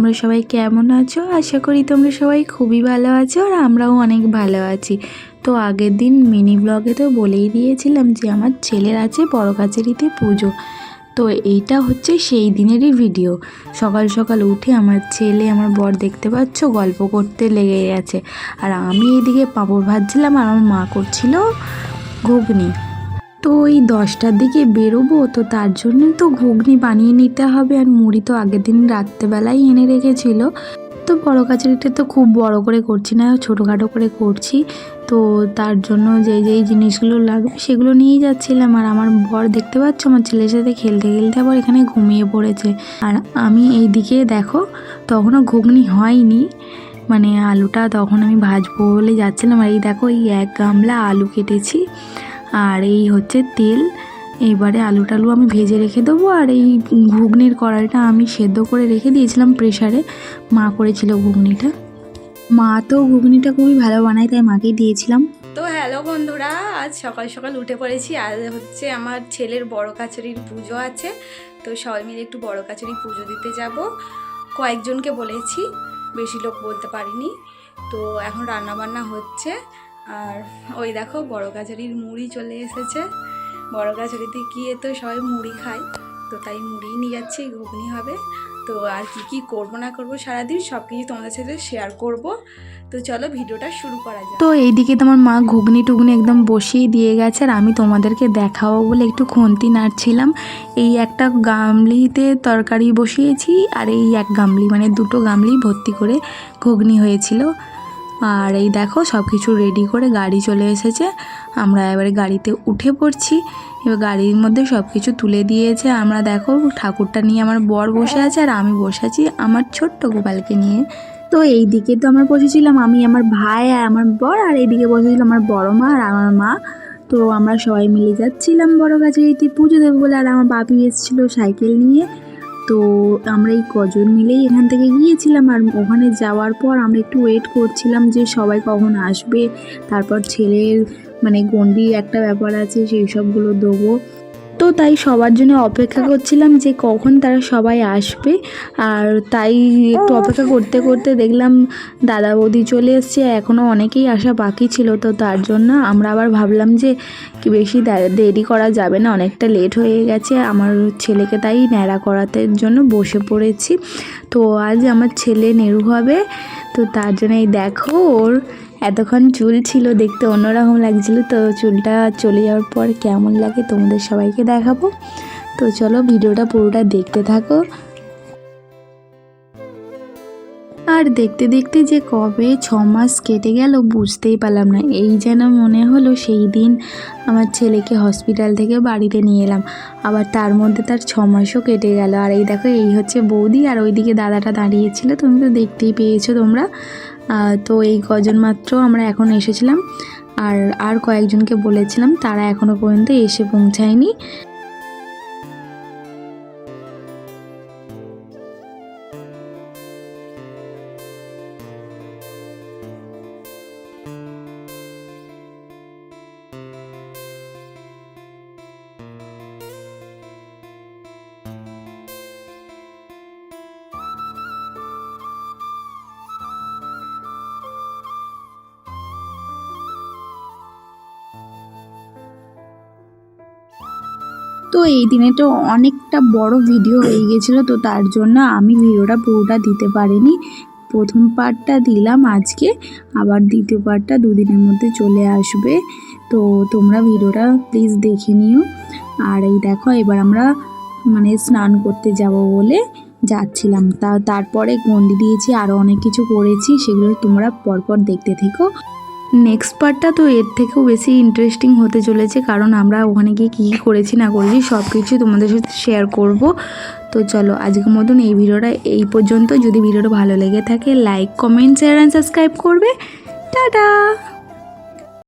তোমরা সবাই কেমন আছো? আশা করি তোমরা সবাই খুবই ভালো আছো আর আমরাও অনেক ভালো আছি। তো আগের দিন মিনি ব্লগে তো বলেই দিয়েছিলাম যে আমার ছেলের আছে বড় কাছারিতে পুজো। তো এইটা হচ্ছে সেই দিনেরই ভিডিও সকাল সকাল উঠে আমার ছেলে, আমার বর দেখতে পাচ্ছ গল্প করতে লেগে গেছে। আর আমি এদিকে পাঁপড় ভাজছিলাম আর আমার মা করছিল ঘুগনি। তো ওই দশটার দিকে বেরোবো, তো তার জন্য তো ঘুগনি বানিয়ে নিতে হবে। আর মুড়ি তো আগের দিন রাত্রেবেলায় এনে রেখেছিল। তো বড় কাচারিটা তো খুব বড় করে করছি না, ছোটোখাটো করে করছি। তো তার জন্য যে যেই জিনিসগুলো লাগবে সেগুলো নিয়েই যাচ্ছিলাম। আর আমার বর দেখতে পাচ্ছ, আমার ছেলের সাথে খেলতে খেলতে আবার এখানে ঘুমিয়ে পড়েছে। আর আমি এই দিকে দেখো, তখনও ঘুগনি হয়নি। মানে আলুটা তখন আমি ভাজবো বলে যাচ্ছিলাম। আর এই দেখো, এই এক গামলা আলু কেটেছি। আর এই হচ্ছে তেল। এবারে আলু টালু আমি ভেজে রেখে দেবো আর এই ঘুগনির কড়াইটা আমি সেদ্ধ করে রেখে দিয়েছিলাম প্রেশারে মা করেছিল ঘুগনিটা। মা তো ঘুগনিটা খুবই ভালো বানায়, তাই মাকেই দিয়েছিলাম। তো হ্যালো বন্ধুরা, আজ সকাল সকাল উঠে পড়েছি। আজ হচ্ছে আমার ছেলের বড় কাছারির পুজো আছে। তো সবাই মিলে একটু বড় কাছারি পুজো দিতে যাব। কয়েকজনকে বলেছি, বেশি লোক বলতে পারিনি। তো এখন রান্না বান্না হচ্ছে। আর ওই দেখো বড় কাছারির মুড়ি চলে এসেছে। বড় কাছারিতে গিয়ে তো সবাই মুড়ি খায়, তো তাই মুড়ি নিয়ে যাচ্ছি, ঘুগনি হবে। তো আর কি কি করব না করব সারাদিন সব কিছু তোমাদের সাথে শেয়ার করব। তো চলো ভিডিওটা শুরু করা যাক। তো এইদিকে তোমার মা ঘুগনি টুগনি একদম বসিয়ে দিয়ে গেছে আর আমি তোমাদেরকে দেখাবো বলে একটু খুন্তি নাড়ছিলাম। এই একটা গামলিতে তরকারি বসিয়েছি আর এই এক গামলি মানে দুটো গামলি ভর্তি করে ঘুগনি হয়েছিল। আর এই দেখো সব কিছু রেডি করে গাড়ি চলে এসেছে। আমরা এবারে গাড়িতে উঠে পড়ছি। এবার গাড়ির মধ্যে সব কিছু তুলে দিয়েছে। আমরা দেখো, ঠাকুরটা নিয়ে আমার বর বসে আছে আর আমি বসে আছি আমার ছোট্ট গোপালকে নিয়ে। তো এই দিকে তো আমরা বসেছিলাম আমি, আমার ভাই আর আমার বর, আর এইদিকে বসেছিল আমার বড় মা আর আমার মা। তো আমরা সবাই মিলে যাচ্ছিলাম বড় এইতে পুজো দেবো বলে, আর আমার বাপি এসেছিল সাইকেল নিয়ে। তো আমরা এই কজন মিলেই এখান থেকে গিয়েছিলাম আর ওখানে যাওয়ার পর আমরা একটু ওয়েট করছিলাম যে সবাই কখন আসবে। তারপর ছেলের মানে গন্ডি একটা ব্যাপার আছে, সেই সবগুলো দেবো। তো তাই সবার জন্য অপেক্ষা করছিলাম যে কখন তারা সবাই আসবে। আর তাই একটু অপেক্ষা করতে করতে দেখলাম দাদা বৌদি চলে এসছে এখনও অনেকেই আসা বাকি ছিল, তো তার জন্য আমরা আবার ভাবলাম যে কি বেশি দেরি করা যাবে না, অনেকটা লেট হয়ে গেছে, আমার ছেলেকে তাই ন্যাড়া করাতে জন্য বসে পড়েছি। তো আজ আমার ছেলে নেড়ু হবে, তো তার জন্য এই দেখো ওর এতক্ষণ চুল ছিল, দেখতে অন্যরকম লাগছিল, তো চুলটা চলে যাওয়ার পর কেমন লাগে তোমাদের সবাইকে দেখাবো। তো চলো ভিডিওটা পুরোটা দেখতে থাকো। আর দেখতে দেখতে যে কবে ছ মাস কেটে গেল বুঝতেই পারলাম না, এই যেন মনে হলো সেই দিন আমার ছেলেকে হসপিটাল থেকে বাড়িতে নিয়ে এলাম, আবার তার মধ্যে তার ছ মাসও কেটে গেল। আর এই দেখো, এই হচ্ছে বৌদি, আর ওইদিকে দাদাটা দাঁড়িয়েছিল তুমি তো দেখতেই পেয়েছ তোমরা। তো এই কজন মাত্র আমরা এখন এসেছিলাম। আর আর কয়েকজনকে বলেছিলাম, তারা এখনও পর্যন্ত এসে পৌঁছায়নি। তো এই দিনে তো অনেকটা বড় ভিডিও হয়ে গেছিল, তো তার জন্য আমি ভিডিওটা পুরোটা দিতে পারিনি। প্রথম পার্টটা দিলাম আজকে, আবার দ্বিতীয় পার্টটা দুদিনের মধ্যে চলে আসবে। তো তোমরা ভিডিওটা প্লিজ দেখে নিও। আর এই দেখো, এবার আমরা মানে স্নান করতে যাব বলে যাচ্ছিলাম। তা, তারপরে গন্ডি দিয়েছি আরও অনেক কিছু করেছি, সেগুলো তোমরা পরপর দেখতে থেকো। নেক্সট পার্টটা তো এর থেকেও বেশি ইন্টারেস্টিং হতে চলেছে, কারণ আমরা ওখানে গিয়ে কী কী করেছি না করেছি সব কিছু তোমাদের সাথে শেয়ার করব। তো চলো আজকের মতন এই ভিডিওটা এই পর্যন্ত। যদি ভিডিওটা ভালো লেগে থাকে like comment share and subscribe করবে। টাটা!